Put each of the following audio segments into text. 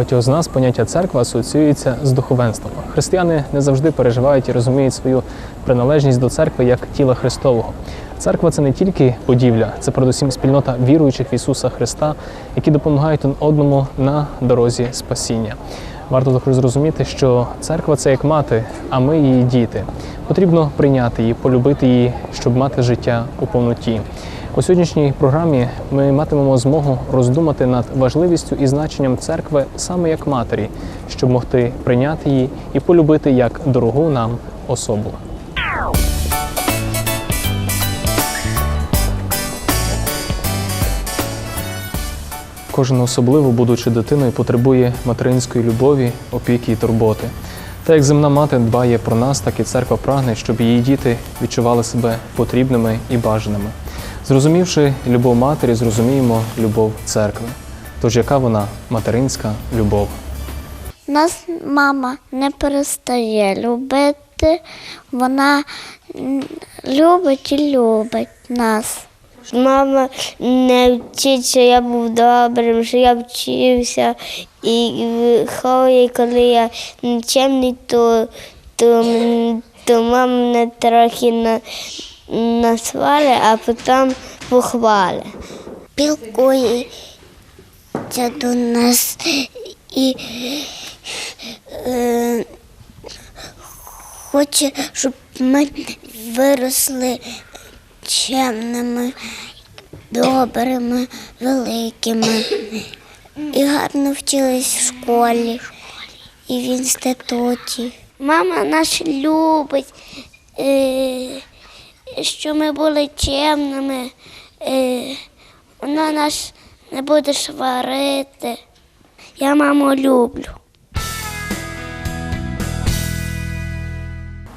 багатьох з нас поняття церква асоціюється з духовенством. Християни не завжди переживають і розуміють свою приналежність до церкви як тіла Христового. Церква це не тільки будівля, це передусім спільнота віруючих в Ісуса Христа, які допомагають одному на дорозі спасіння. Варто також зрозуміти, що церква це як мати, а ми її діти. Потрібно прийняти її, полюбити її, щоб мати життя у повноті. У сьогоднішній програмі ми матимемо змогу роздумати над важливістю і значенням церкви саме як матері, щоб могти прийняти її і полюбити як дорогу нам особу. Кожен особливо, будучи дитиною, потребує материнської любові, опіки і турботи. Та як земна мати дбає про нас, так і церква прагне, щоб її діти відчували себе потрібними і бажаними. Зрозумівши любов матері, зрозуміємо любов церкви. Тож яка вона материнська любов? Нас мама не перестає любити, вона любить і любить нас. Мама не вчить, що я був добрим, що я вчився. І виховує, коли я нічемний, то, то, то мама мене трохи на, насвалить, а потім похвалить. Спілкується до нас і е, хоче, щоб ми виросли чемними, добрими, великими і гарно вчились в школі і в інституті. Мама нас любить, е, що ми були чемними. Е, вона нас не буде сварити. Я маму люблю.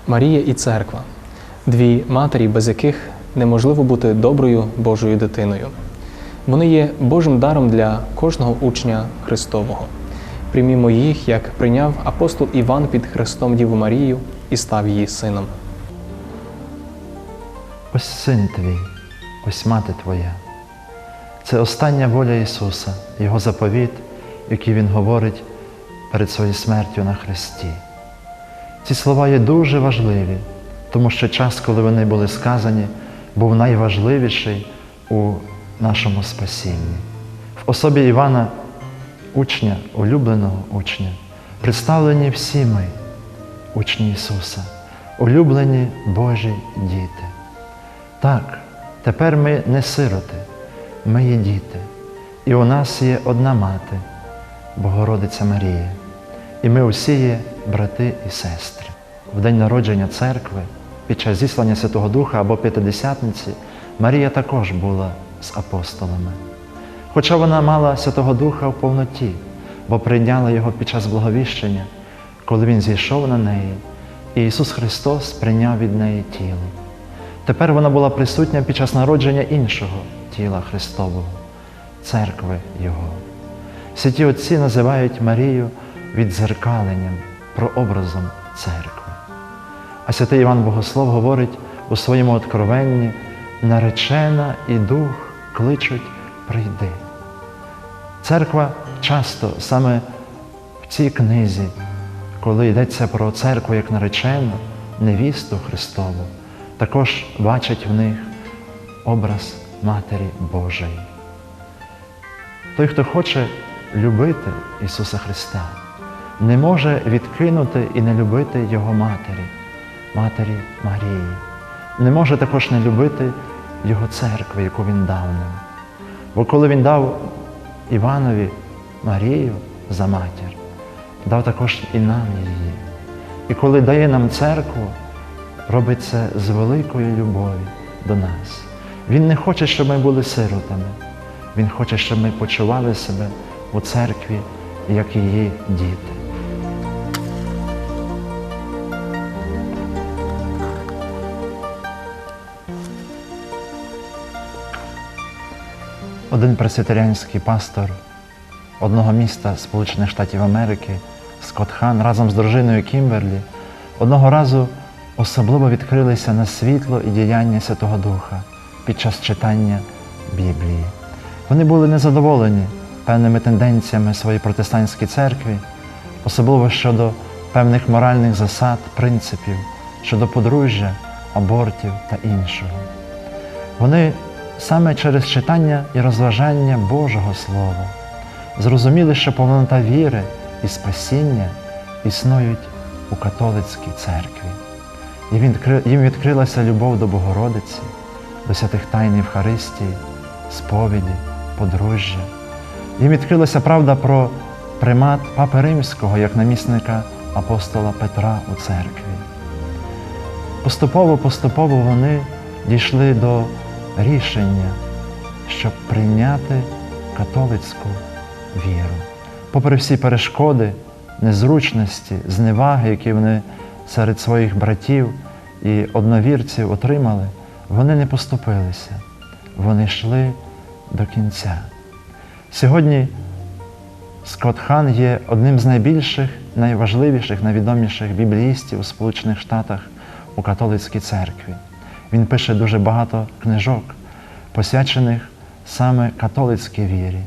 Марія і церква дві матері, без яких неможливо бути доброю Божою дитиною. Вони є Божим даром для кожного учня Христового. Приймімо їх, як прийняв апостол Іван під Христом Діву Марію і став її сином. Ось син твій, ось мати твоя. Це остання воля Ісуса, Його заповіт, який Він говорить перед своєю смертю на Христі. Ці слова є дуже важливі, тому що час, коли вони були сказані, був найважливіший у нашому спасінні. В особі Івана, учня, улюбленого учня, представлені всі ми, учні Ісуса, улюблені Божі діти. Так, тепер ми не сироти, ми є діти. І у нас є одна мати, Богородиця Марія. І ми усі є брати і сестри. В день народження церкви, під час зіслання Святого Духа або П'ятидесятниці, Марія також була з апостолами. Хоча вона мала Святого Духа в повноті, бо прийняла його під час благовіщення, коли Він зійшов на неї, і Ісус Христос прийняв від неї тіло. Тепер вона була присутня під час народження іншого тіла Христового, церкви Його. Святі Отці називають Марію відзеркаленням, прообразом церкви. А святий Іван Богослов говорить у своєму откровенні наречена і дух кличуть прийди. Церква часто саме в цій книзі, коли йдеться про церкву як наречену, невісту Христову, також бачить в них образ Матері Божої. Той, хто хоче любити Ісуса Христа, не може відкинути і не любити Його Матері, Матері Марії, не може також не любити Його церкви, яку Він дав нам. Бо коли Він дав Іванові Марію за матір, дав також і нам її. І коли дає нам церкву, робить це з великою любові до нас. Він не хоче, щоб ми були сиротами. Він хоче, щоб ми почували себе у церкві, як її діти. Один пресвітеріанський пастор одного міста Сполучених Штатів Америки, Скотт Хан, разом з дружиною Кімберлі, одного разу особливо відкрилися на світло і діяння Святого Духа під час читання Біблії. Вони були незадоволені певними тенденціями своєї протестантській церкві, особливо щодо певних моральних засад, принципів, щодо подружжя, абортів та іншого. Вони саме через читання і розважання Божого Слова зрозуміли, що повнота віри і спасіння існують у католицькій церкві. Їм відкрилася любов до Богородиці, до святих тайн Євхаристії, сповіді, подружжя. Їм відкрилася правда про примат Папи Римського як намісника апостола Петра у церкві. Поступово, поступово вони дійшли до рішення, щоб прийняти католицьку віру. Попри всі перешкоди, незручності, зневаги, які вони серед своїх братів і одновірців отримали, вони не поступилися, вони йшли до кінця. Сьогодні Скотт Хан є одним з найбільших, найважливіших, найвідоміших бібліїстів у Сполучених Штатах у католицькій церкві. Він пише дуже багато книжок, посвячених саме католицькій вірі,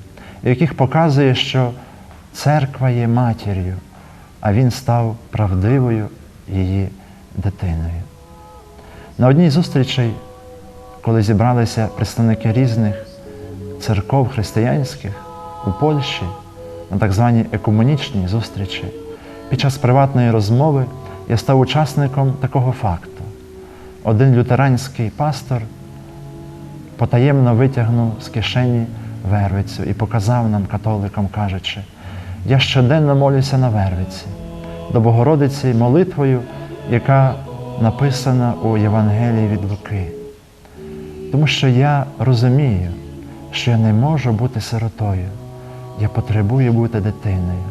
в яких показує, що церква є матір'ю, а він став правдивою її дитиною. На одній зустрічей, коли зібралися представники різних церков християнських у Польщі, на так званій екуменічній зустрічі, під час приватної розмови я став учасником такого факту. Один лютеранський пастор потаємно витягнув з кишені вервицю і показав нам, католикам, кажучи, я щоденно молюся на вервиці, до Богородиці молитвою, яка написана у Євангелії від Луки. Тому що я розумію, що я не можу бути сиротою, я потребую бути дитиною,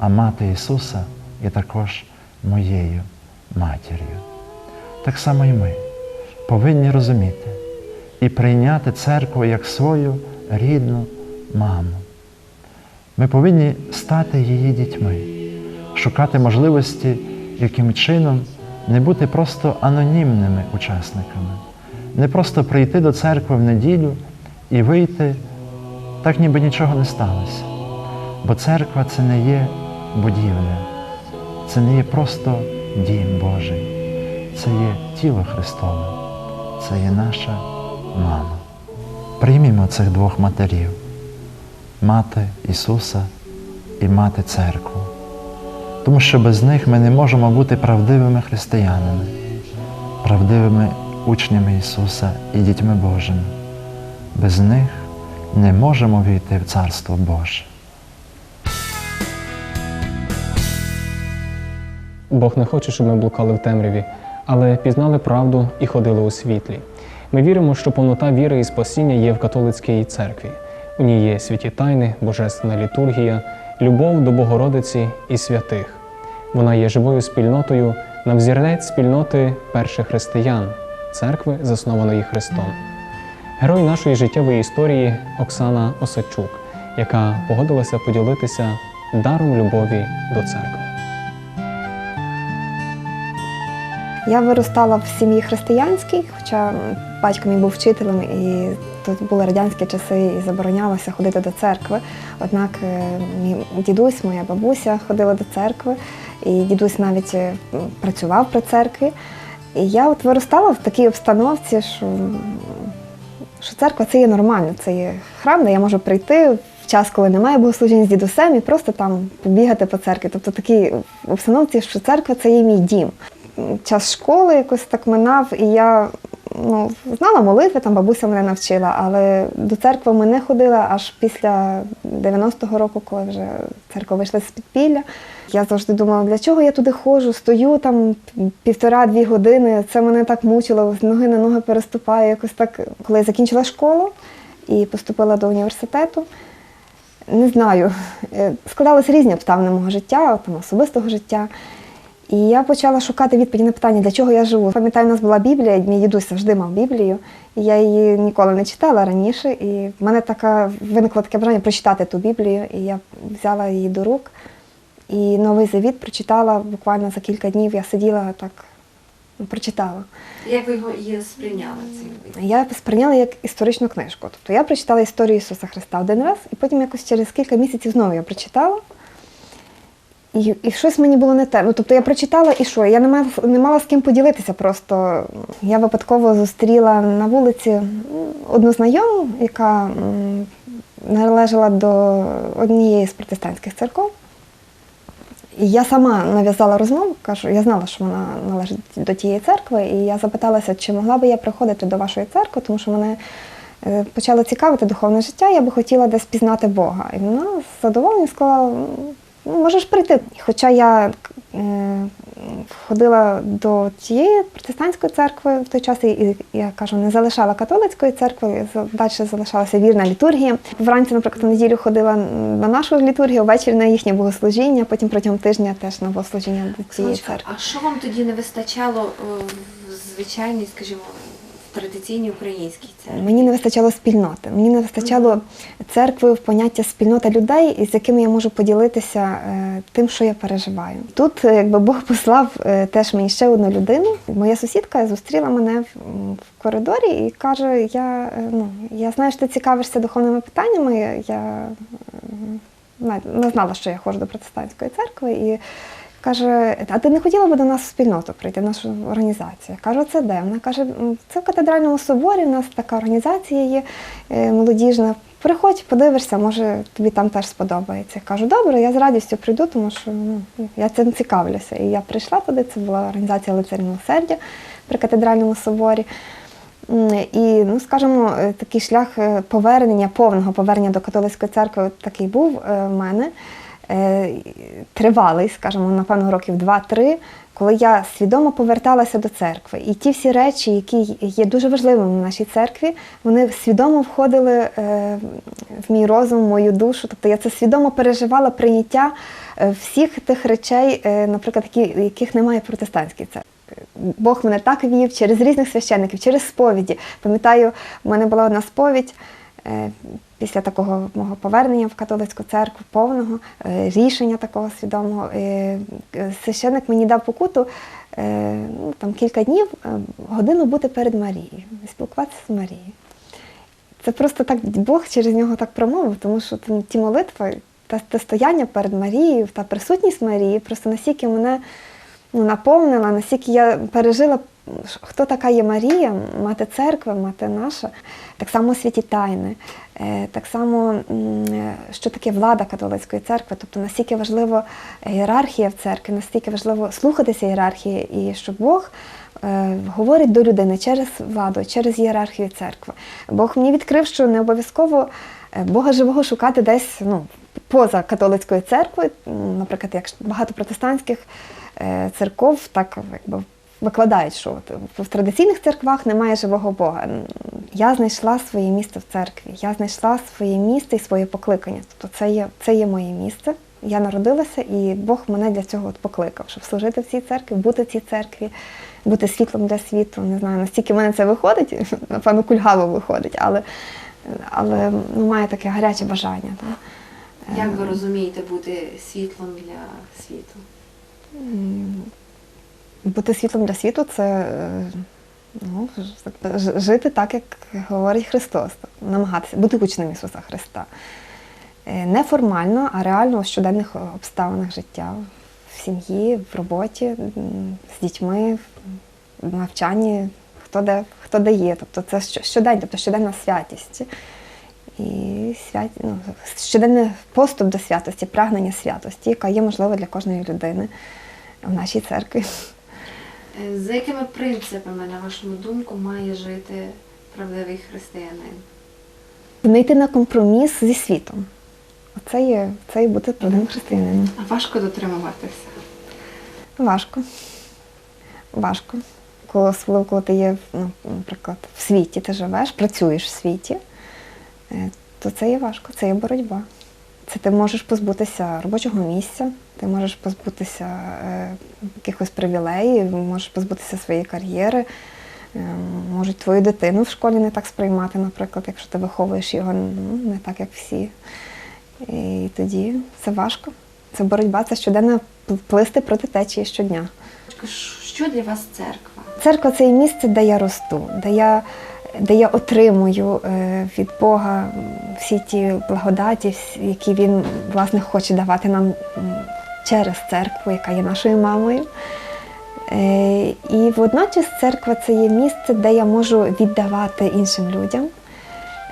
а мати Ісуса є також моєю матір'ю. Так само і ми повинні розуміти і прийняти церкву як свою рідну маму. Ми повинні стати її дітьми, шукати можливості, яким чином не бути просто анонімними учасниками, не просто прийти до церкви в неділю і вийти, так ніби нічого не сталося. Бо церква це не є будівля, це не є просто дім Божий, це є тіло Христове, це є наша мама. Приймімо цих двох матерів мати Ісуса і мати церкву. Тому що без них ми не можемо бути правдивими християнами, правдивими учнями Ісуса і дітьми Божими. Без них не можемо війти в Царство Боже. Бог не хоче, щоб ми блукали в темряві, але пізнали правду і ходили у світлі. Ми віримо, що повнота віри і спасіння є в католицькій церкві. У ній є святі тайни, божественна літургія, любов до Богородиці і святих. Вона є живою спільнотою на взірець спільноти перших християн, церкви, заснованої Христом. Герой нашої життєвої історії Оксана Осадчук, яка погодилася поділитися даром любові до церкви. Я виростала в сім'ї християнській, хоча батько мій був вчителем, і тут були радянські часи, і заборонялося ходити до церкви. Однак е, мій дідусь, моя бабуся ходила до церкви, і дідусь навіть е, працював при церкві. І я от виростала в такій обстановці, що, що церква це є нормально, це є храм, де я можу прийти в час, коли немає богослужінь з дідусем, і просто там побігати по церкві. Тобто такій обстановці, що церква це є мій дім час школи якось так минав, і я ну, знала молитви, там бабуся мене навчила, але до церкви ми не ходила аж після 90-го року, коли вже церква вийшла з підпілля. Я завжди думала, для чого я туди ходжу, стою там півтора-дві години. Це мене так мучило, з ноги на ноги переступаю. Якось так, коли я закінчила школу і поступила до університету. Не знаю, е, складалися різні обставини мого життя, там, особистого життя. І я почала шукати відповіді на питання, для чого я живу. Пам'ятаю, у нас була Біблія, мій дідусь завжди мав Біблію, і я її ніколи не читала раніше. І в мене така виникло таке бажання прочитати ту Біблію, і я взяла її до рук. І новий завіт прочитала буквально за кілька днів. Я сиділа так Прочитала. Як ви його її сприйняли? Цей Я сприйняла як історичну книжку. Тобто я прочитала історію Ісуса Христа один раз, і потім якось через кілька місяців знову я прочитала. І, і щось мені було не те. Ну, тобто я прочитала і що? Я не мала, не мала з ким поділитися. Просто я випадково зустріла на вулиці одну знайому, яка належала до однієї з протестантських церков. І я сама нав'язала розмову, кажу, я знала, що вона належить до тієї церкви, і я запиталася, чи могла би я приходити до вашої церкви, тому що мене е, почало цікавити духовне життя, я би хотіла десь пізнати Бога. І вона з задоволенням сказала, «Ну, можеш прийти. Хоча я е, ходила до тієї протестантської церкви в той час, і, я кажу, не залишала католицької церкви, далі залишалася вірна літургія. Вранці, наприклад, в неділю ходила на нашу літургію, ввечері на їхнє богослужіння, потім протягом тижня теж на богослужіння до цієї церкви. а що вам тоді не вистачало е, в звичайній, скажімо, традиційній українській церкві? Мені не вистачало спільноти. Мені не вистачало церкви в поняття спільнота людей, з якими я можу поділитися е, тим, що я переживаю. Тут, е, якби Бог послав е, теж мені ще одну людину. Моя сусідка зустріла мене в, коридорі і каже: Я, ну, я знаю, що ти цікавишся духовними питаннями. Я не знала, що я ходжу до протестантської церкви. І Каже, а ти не хотіла б до нас в спільноту прийти, в нашу організацію? Кажу, це де? Вона каже, це в катедральному соборі, у нас така організація є е, молодіжна. Приходь, подивишся, може тобі там теж сподобається. Кажу, добре, я з радістю прийду, тому що ну, я цим цікавлюся. І я прийшла туди, це була організація лицарі милосердя при катедральному соборі. І, ну, скажімо, е, такий шлях е, повернення, повного повернення до католицької церкви такий був в мене. Е, Тривалий, скажімо, напевно, років 2-3, коли я свідомо поверталася до церкви. І ті всі речі, які є дуже важливими в нашій церкві, вони свідомо входили е, в мій розум, в мою душу. Тобто я це свідомо переживала прийняття е, всіх тих речей, наприклад, яких немає в протестантській церкві. Бог мене так вів через різних священників, через сповіді. Пам'ятаю, в мене була одна сповідь після такого мого повернення в католицьку церкву, повного е, рішення такого свідомого. Е, е, Священник мені дав покуту е, ну, там, кілька днів е, годину бути перед Марією, спілкуватися з Марією. Це просто так Бог через нього так промовив, тому що там ті молитви, та, те стояння перед Марією, та присутність Марії, просто настільки мене ну, наповнила, настільки я пережила, хто така є Марія, мати церкви, мати наша, так само святі тайни, е, так само, е, що таке влада католицької церкви, тобто настільки важливо ієрархія в церкві, настільки важливо слухатися ієрархії, і що Бог е, говорить до людини через владу, через ієрархію церкви. Бог мені відкрив, що не обов'язково Бога живого шукати десь ну, поза католицькою церквою. Наприклад, як багато протестантських церков так якби викладають, що в традиційних церквах немає живого Бога. Я знайшла своє місце в церкві, я знайшла своє місце і своє покликання. Тобто це є, це є моє місце. Я народилася, і Бог мене для цього от покликав, щоб служити в цій церкві, бути в цій церкві, бути світлом для світу. Не знаю, настільки в мене це виходить, напевно, кульгаво виходить, але, але ну, має таке гаряче бажання. Так. Як ви розумієте бути світлом для світу? Бути світлом для світу це е, ну, жити так, як говорить Христос, намагатися бути учнем Ісуса Христа. Е, Не формально, а реально у щоденних обставинах життя, в сім'ї, в роботі, з дітьми, в навчанні, хто де, хто де є. Тобто це що- щодень, тобто щоденна святість. І свят... ну, щоденний поступ до святості, прагнення святості, яка є можлива для кожної людини в нашій церкві. Е, За якими принципами, на вашу думку, має жити правдивий християнин? Не йти на компроміс зі світом. Оце є, це є бути правдивим християнином. А важко дотримуватися? Важко. Важко. Коли, особливо, коли ти є, ну, наприклад, в світі, ти живеш, працюєш в світі, е, то це є важко, це є боротьба. Це ти можеш позбутися робочого місця, ти можеш позбутися е, якихось привілеїв, можеш позбутися своєї кар'єри, е, можуть твою дитину в школі не так сприймати, наприклад, якщо ти виховуєш його ну, не так, як всі. І тоді це важко. Це боротьба, це щоденно плисти проти течії щодня. Що для вас церква? Церква це місце, де я росту, де я, де я отримую е, від Бога всі ті благодаті, які Він власне хоче давати нам через церкву, яка є нашою мамою. Е, І водночас церква це є місце, де я можу віддавати іншим людям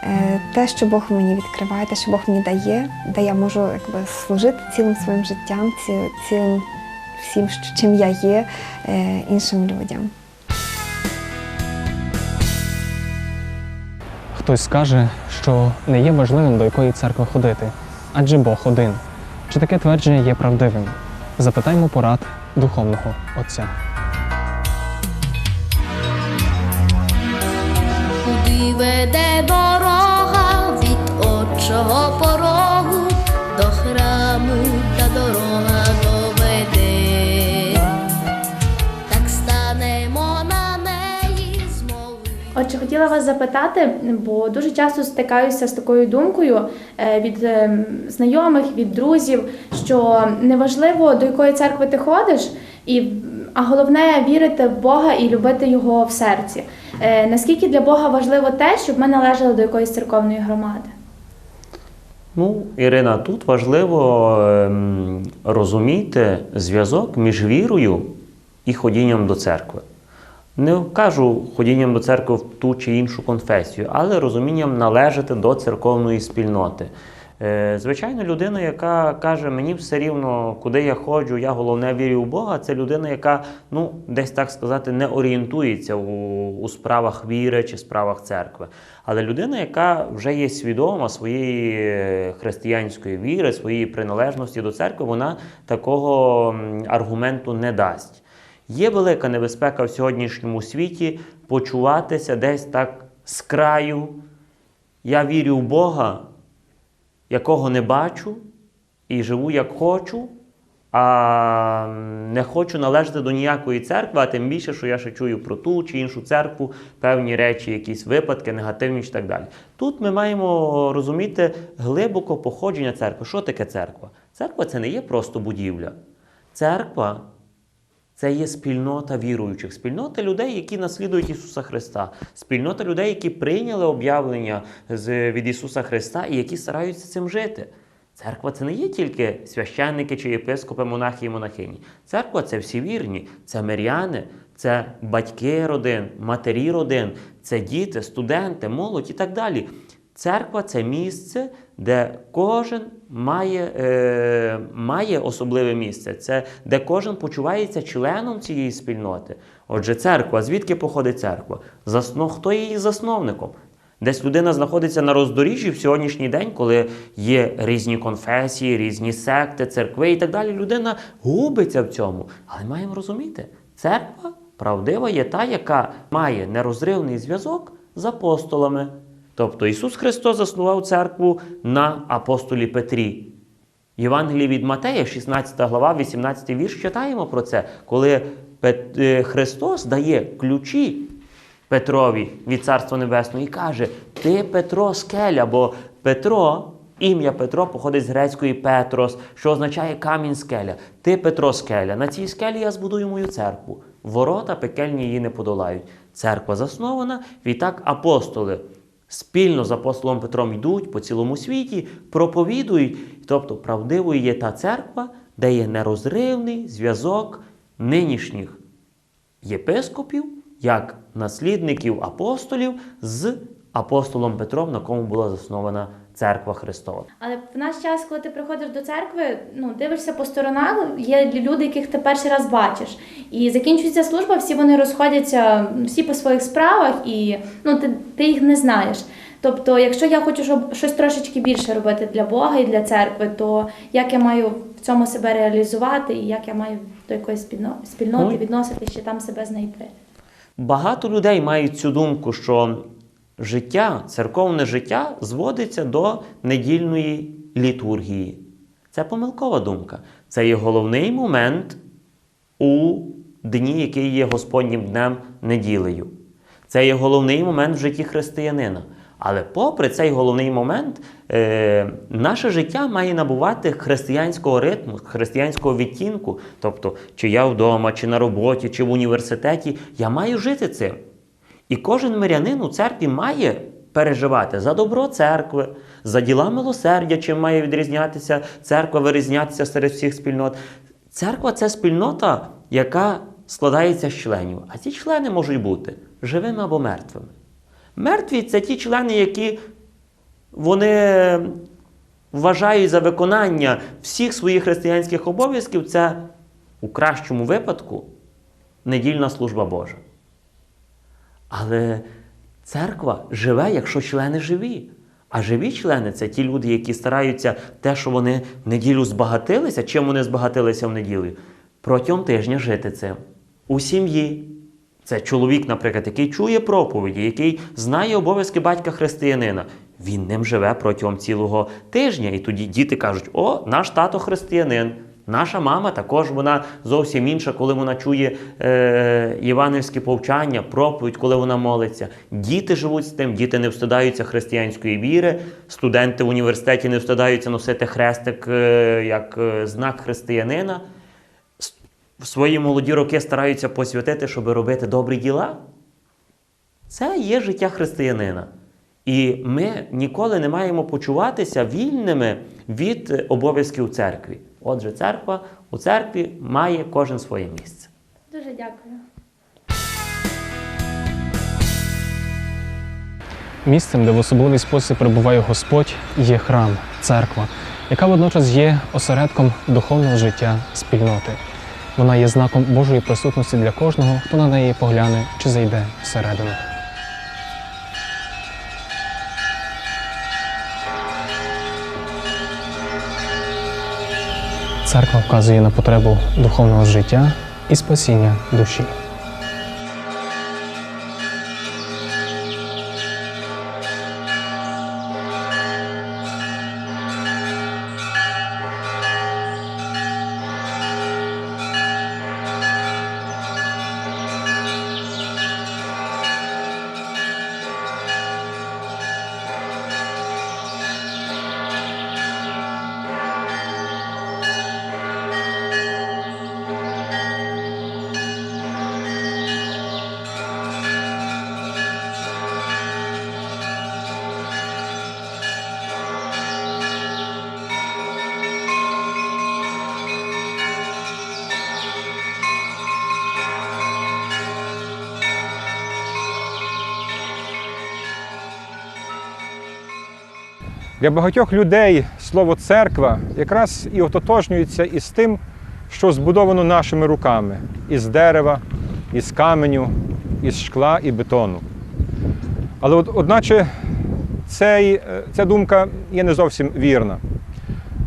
е, те, що Бог мені відкриває, те, що Бог мені дає, де я можу якби, служити цілим своїм життям, цілим всім, чим я є іншим людям. Хтось скаже, що не є важливим до якої церкви ходити, адже Бог один. Чи таке твердження є правдивим? Запитаймо порад духовного отця. Куди веде дорога від отчого хотіла вас запитати, бо дуже часто стикаюся з такою думкою е, від е, знайомих, від друзів, що неважливо до якої церкви ти ходиш, і, а головне вірити в Бога і любити його в серці. Е, Наскільки для Бога важливо те, щоб ми належали до якоїсь церковної громади? Ну, Ірина, тут важливо ем, розуміти зв'язок між вірою і ходінням до церкви. Не кажу ходінням до церкви в ту чи іншу конфесію, але розумінням належати до церковної спільноти. Е, Звичайно, людина, яка каже, мені все рівно, куди я ходжу, я головне вірю в Бога, це людина, яка, ну, десь так сказати, не орієнтується у, у справах віри чи справах церкви. Але людина, яка вже є свідома своєї християнської віри, своєї приналежності до церкви, вона такого аргументу не дасть. Є велика небезпека в сьогоднішньому світі почуватися десь так з краю. Я вірю в Бога, якого не бачу, і живу як хочу, а не хочу належати до ніякої церкви, а тим більше, що я ще чую про ту чи іншу церкву, певні речі, якісь випадки, негативні і так далі. Тут ми маємо розуміти глибоко походження церкви. Що таке церква? Церква це не є просто будівля. Церква це є спільнота віруючих, спільнота людей, які наслідують Ісуса Христа, спільнота людей, які прийняли об'явлення від Ісуса Христа і які стараються цим жити. Церква це не є тільки священники чи єпископи, монахи і монахині. Церква це всі вірні, це миряни, це батьки родин, матері родин, це діти, студенти, молодь і так далі. Церква це місце, де кожен має, е, має особливе місце, це де кожен почувається членом цієї спільноти. Отже, церква, звідки походить церква? Заснов, хто є її засновником? Десь людина знаходиться на роздоріжжі в сьогоднішній день, коли є різні конфесії, різні секти, церкви і так далі. Людина губиться в цьому. Але маємо розуміти, церква правдива є та, яка має нерозривний зв'язок з апостолами. Тобто Ісус Христос заснував церкву на апостолі Петрі. Євангелії від Матея, 16 глава, 18 вірш, читаємо про це, коли е, Христос дає ключі Петрові від Царства Небесного і каже: Ти Петро скеля, бо Петро, ім'я Петро походить з грецької Петрос, що означає камінь скеля. Ти Петро скеля. На цій скелі я збудую мою церкву. Ворота пекельні її не подолають. Церква заснована, відтак апостоли спільно з апостолом Петром йдуть по цілому світі, проповідують. Тобто правдивою є та церква, де є нерозривний зв'язок нинішніх єпископів, як наслідників апостолів з апостолом Петром, на кому була заснована церква Христова. Але в наш час, коли ти приходиш до церкви, ну дивишся по сторонах, є люди, яких ти перший раз бачиш. І закінчується служба, всі вони розходяться, всі по своїх справах, і ну ти, ти їх не знаєш. Тобто, якщо я хочу щоб щось трошечки більше робити для Бога і для церкви, то як я маю в цьому себе реалізувати, і як я маю до якоїсь спільноти Ой. відносити, ще там себе знайти. Багато людей мають цю думку, що життя, церковне життя зводиться до недільної літургії. Це помилкова думка. Це є головний момент у дні, який є Господнім днем неділею. Це є головний момент в житті християнина. Але попри цей головний момент, е, наше життя має набувати християнського ритму, християнського відтінку. Тобто, чи я вдома, чи на роботі, чи в університеті, я маю жити цим. І кожен мирянин у церкві має переживати за добро церкви, за діла милосердя, чим має відрізнятися церква, вирізнятися серед всіх спільнот. Церква це спільнота, яка складається з членів. А ці члени можуть бути живими або мертвими. Мертві це ті члени, які вони вважають за виконання всіх своїх християнських обов'язків, це у кращому випадку недільна служба Божа. Але церква живе, якщо члени живі. А живі члени це ті люди, які стараються те, що вони в неділю збагатилися, чим вони збагатилися в неділю, протягом тижня жити цим. У сім'ї. Це чоловік, наприклад, який чує проповіді, який знає обов'язки батька християнина. Він ним живе протягом цілого тижня. І тоді діти кажуть: о, наш тато християнин. Наша мама також вона зовсім інша, коли вона чує е, повчання, проповідь, коли вона молиться. Діти живуть з тим, діти не встидаються християнської віри, студенти в університеті не встидаються носити хрестик е, як е, знак християнина. В свої молоді роки стараються посвятити, щоб робити добрі діла. Це є життя християнина. І ми ніколи не маємо почуватися вільними від е, обов'язків церкві. Отже, церква у церкві має кожен своє місце. Дуже дякую. Місцем, де в особливий спосіб перебуває Господь, є храм, церква, яка водночас є осередком духовного життя спільноти. Вона є знаком Божої присутності для кожного, хто на неї погляне чи зайде всередину. Церква вказує на потребу духовного життя і спасіння душі. Для багатьох людей слово церква якраз і ототожнюється із тим, що збудовано нашими руками із дерева, із каменю, із шкла і бетону. Але от, одначе цей, е, ця думка є не зовсім вірна.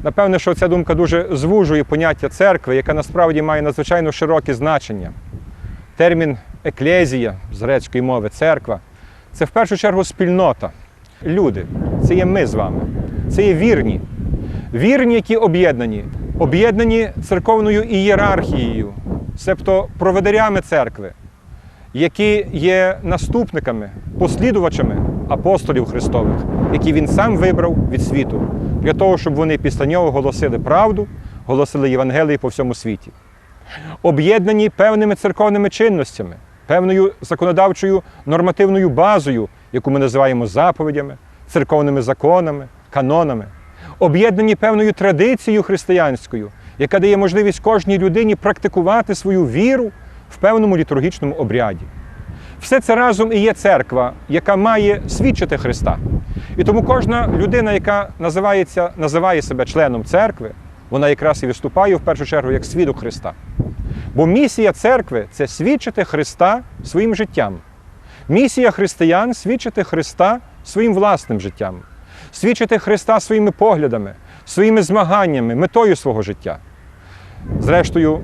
Напевне, що ця думка дуже звужує поняття церкви, яке насправді має надзвичайно широке значення. Термін еклезія з грецької мови церква це в першу чергу спільнота. Люди, це є ми з вами, це є вірні. Вірні, які об'єднані, об'єднані церковною ієрархією, себто проведерями церкви, які є наступниками, послідувачами апостолів Христових, які він сам вибрав від світу, для того, щоб вони після нього голосили правду, голосили Євангелії по всьому світі. Об'єднані певними церковними чинностями, певною законодавчою нормативною базою, яку ми називаємо заповідями, церковними законами, канонами, об'єднані певною традицією християнською, яка дає можливість кожній людині практикувати свою віру в певному літургічному обряді. Все це разом і є церква, яка має свідчити Христа. І тому кожна людина, яка називається, називає себе членом церкви, вона якраз і виступає в першу чергу як свідок Христа. Бо місія церкви це свідчити Христа своїм життям. Місія християн свідчити Христа своїм власним життям, свідчити Христа своїми поглядами, своїми змаганнями, метою свого життя. Зрештою,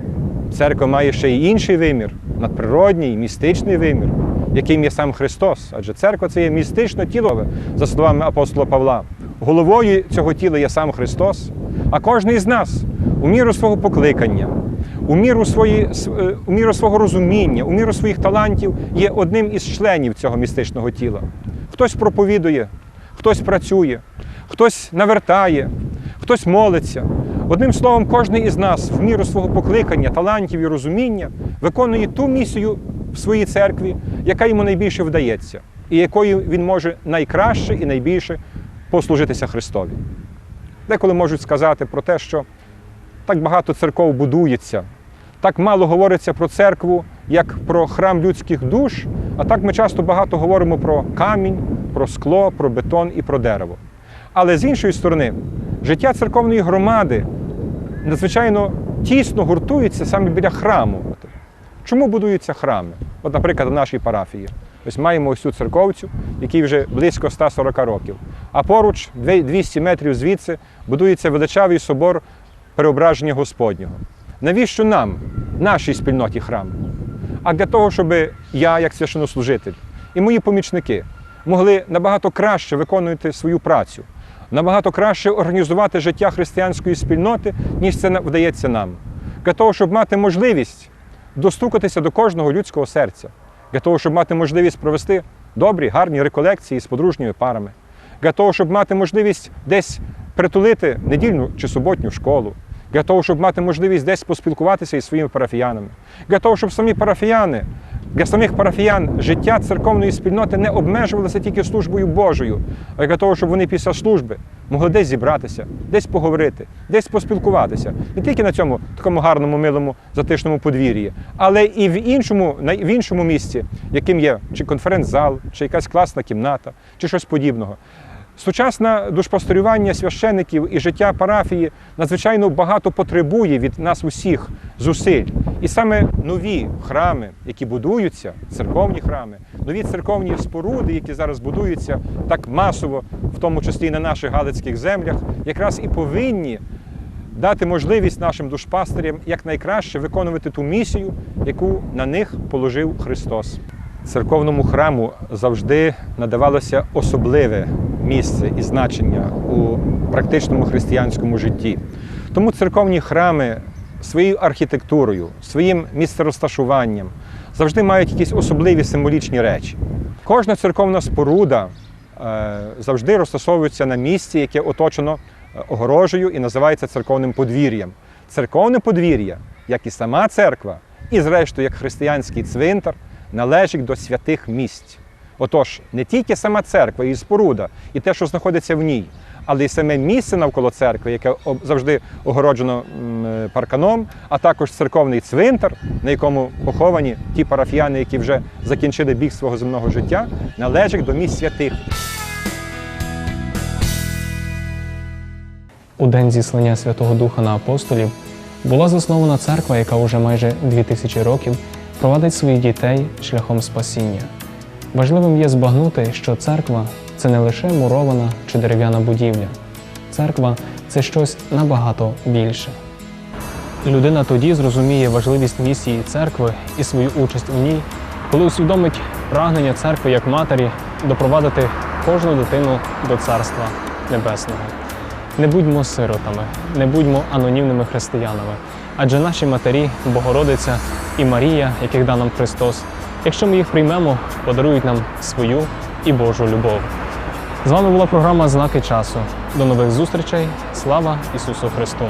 церква має ще й інший вимір, надприродній, містичний вимір, яким є сам Христос. Адже церква це є містичне тіло, за словами апостола Павла. Головою цього тіла є сам Христос, а кожен із нас у міру свого покликання, у міру, свої, е, у міру свого розуміння, у міру своїх талантів є одним із членів цього містичного тіла. Хтось проповідує, хтось працює, хтось навертає, хтось молиться. Одним словом, кожен із нас в міру свого покликання, талантів і розуміння виконує ту місію в своїй церкві, яка йому найбільше вдається, і якою він може найкраще і найбільше послужитися Христові. Деколи можуть сказати про те, що так багато церков будується, так мало говориться про церкву, як про храм людських душ, а так ми часто багато говоримо про камінь, про скло, про бетон і про дерево. Але з іншої сторони, життя церковної громади надзвичайно тісно гуртується саме біля храму. Чому будуються храми? От, наприклад, в нашій парафії. Ось маємо ось цю церковцю, якій вже близько 140 років. А поруч, 200 метрів звідси, будується величавий собор Преображення Господнього. Навіщо нам, нашій спільноті храм? А для того, щоб я, як священнослужитель, і мої помічники могли набагато краще виконувати свою працю, набагато краще організувати життя християнської спільноти, ніж це вдається нам. Для того, щоб мати можливість достукатися до кожного людського серця, для того, щоб мати можливість провести добрі, гарні реколекції з подружніми парами, для того, щоб мати можливість десь притулити недільну чи суботню школу, для того, щоб мати можливість десь поспілкуватися із своїми парафіянами, для того, щоб самі парафіяни, для самих парафіян життя церковної спільноти не обмежувалося тільки службою Божою, а для того, щоб вони після служби могли десь зібратися, десь поговорити, десь поспілкуватися. Не тільки на цьому такому гарному, милому, затишному подвір'ї, але і в іншому, в іншому місці, яким є чи конференц-зал, чи якась класна кімната, чи щось подібного. Сучасне душпасторювання священиків і життя парафії надзвичайно багато потребує від нас усіх зусиль. І саме нові храми, які будуються, церковні храми, нові церковні споруди, які зараз будуються так масово, в тому числі і на наших галицьких землях, якраз і повинні дати можливість нашим душпастирям якнайкраще виконувати ту місію, яку на них положив Христос. Церковному храму завжди надавалося особливе місце і значення у практичному християнському житті. Тому церковні храми своєю архітектурою, своїм місцерозташуванням завжди мають якісь особливі символічні речі. Кожна церковна споруда е, завжди розташовується на місці, яке оточено е, огорожею і називається церковним подвір'ям. Церковне подвір'я, як і сама церква, і зрештою як християнський цвинтар, належить до святих місць. Отож, не тільки сама церква і споруда, і те, що знаходиться в ній, але й саме місце навколо церкви, яке завжди огороджено е, парканом, а також церковний цвинтар, на якому поховані ті парафіяни, які вже закінчили біг свого земного життя, належить до місць святих. У день зіслання Святого Духа на апостолів була заснована церква, яка уже майже 2000 років провадить своїх дітей шляхом спасіння. Важливим є збагнути, що церква це не лише мурована чи дерев'яна будівля. Церква це щось набагато більше. Людина тоді зрозуміє важливість місії церкви і свою участь у ній, коли усвідомить прагнення церкви як матері допровадити кожну дитину до Царства Небесного. Не будьмо сиротами, не будьмо анонімними християнами, адже наші матері, Богородиця і Марія, яких дав нам Христос, якщо ми їх приймемо, подарують нам свою і Божу любов. З вами була програма Знаки часу. До нових зустрічей. Слава Ісусу Христу!